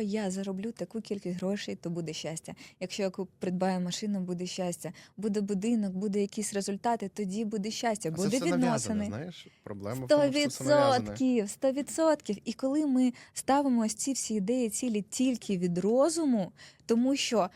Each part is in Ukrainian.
я зароблю таку кількість грошей, то буде щастя. Якщо я придбаю машину, буде щастя. Буде будинок, буде якісь результати, тоді буде щастя, А буде відносини. знаєш? Проблема Сто відсотків, сто відсотків. І коли ми ставимо ось ці всі ідеї, цілі тільки від розуму, тому що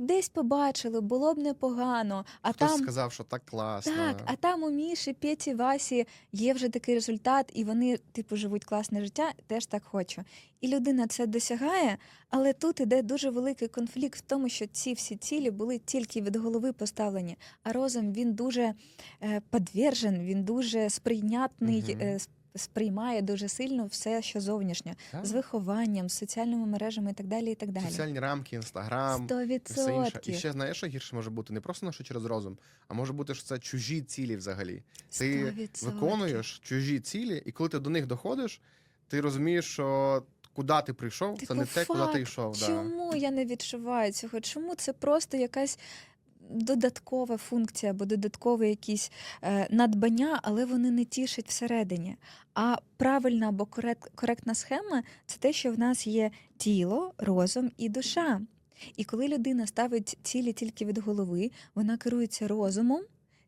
десь побачили, було б непогано, а Хтось там сказав, що так класно. так, а там у Міші, Петі, Васі є вже такий результат, і вони, типу, живуть класне життя, теж так хочу. І людина це досягає, але тут іде дуже великий конфлікт в тому, що ці всі цілі були тільки від голови поставлені, а розум він дуже е, подвержен, він дуже сприйнятний. Е, с- Сприймає дуже сильно все, що зовнішнє, Так. з вихованням, з соціальними мережами і так далі. І так далі. Соціальні рамки, інстаграм, Сто і все інше. І ще знаєш, що гірше може бути не просто що через розум, а може бути, що це чужі цілі взагалі. Ти Сто відсотків. виконуєш чужі цілі, і коли ти до них доходиш, ти розумієш, що куди ти прийшов, це Типу, не те, куди ти йшов. Да. Чому я не відчуваю цього? Чому це просто якась додаткова функція або додаткове якісь е, надбання, але вони не тішать всередині. А правильна або коректна схема це те, що в нас є тіло, розум і душа. І коли людина ставить цілі тільки від голови, вона керується розумом.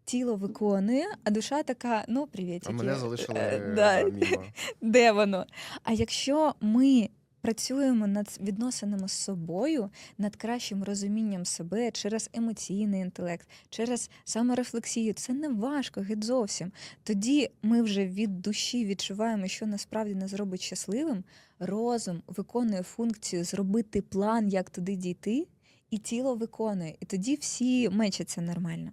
Тіло виконує, а душа така: ну привіт, А мене залишили Е, да. да, де воно? А якщо ми працюємо над відносинами з собою, над кращим розумінням себе через емоційний інтелект, через саморефлексію, це не важко геть зовсім. Тоді ми вже від душі відчуваємо, що насправді нас зробить щасливим. Розум виконує функцію зробити план, як туди дійти, і тіло виконує. І тоді всі мечаться нормально.